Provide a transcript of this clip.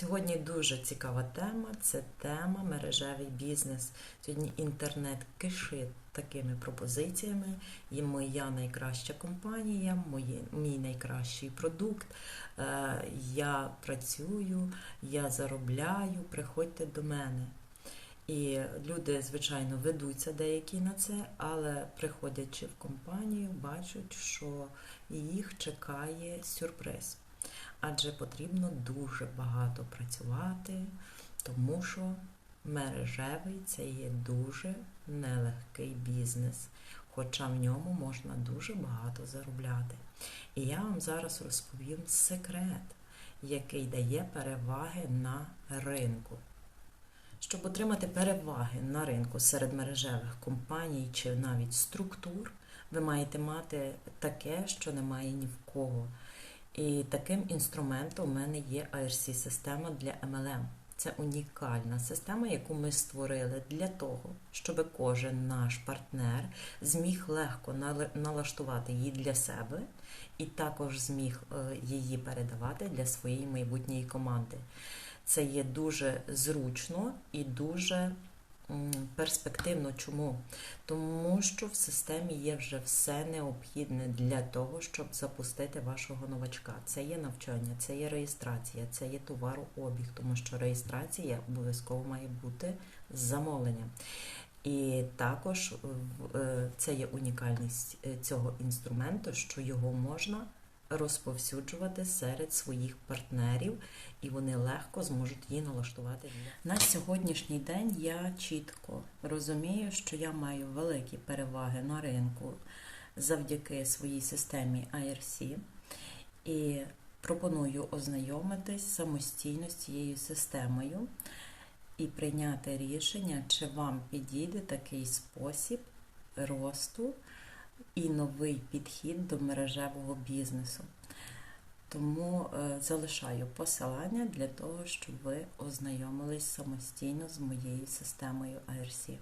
Сьогодні дуже цікава тема це тема мережевий бізнес. Сьогодні інтернет кишить такими пропозиціями. І моя найкраща компанія, моє, мій найкращий продукт. Е, я працюю, я заробляю, приходьте до мене. І люди, звичайно, ведуться деякі на це, але приходячи в компанію, бачать, що їх чекає сюрприз. Адже потрібно дуже багато працювати, тому що мережевий це є дуже нелегкий бізнес, хоча в ньому можна дуже багато заробляти. І я вам зараз розповім секрет, який дає переваги на ринку. Щоб отримати переваги на ринку серед мережевих компаній чи навіть структур, ви маєте мати таке, що немає ні в кого. І таким інструментом у мене є IRC-система для MLM. Це унікальна система, яку ми створили для того, щоб кожен наш партнер зміг легко налаштувати її для себе і також зміг її передавати для своєї майбутньої команди. Це є дуже зручно і дуже перспективно. Чому? Тому що в системі є вже все необхідне для того, щоб запустити вашого новачка. Це є навчання, це є реєстрація, це є товарообіг, тому що реєстрація обов'язково має бути з замовленням. І також це є унікальність цього інструменту, що його можна розповсюджувати серед своїх партнерів, і вони легко зможуть її налаштувати. На сьогоднішній день я чітко розумію, що я маю великі переваги на ринку завдяки своїй системі IRC і пропоную ознайомитись самостійно з цією системою і прийняти рішення, чи вам підійде такий спосіб росту і новий підхід до мережевого бізнесу. Тому е, залишаю посилання для того, щоб ви ознайомились самостійно з моєю системою IRC.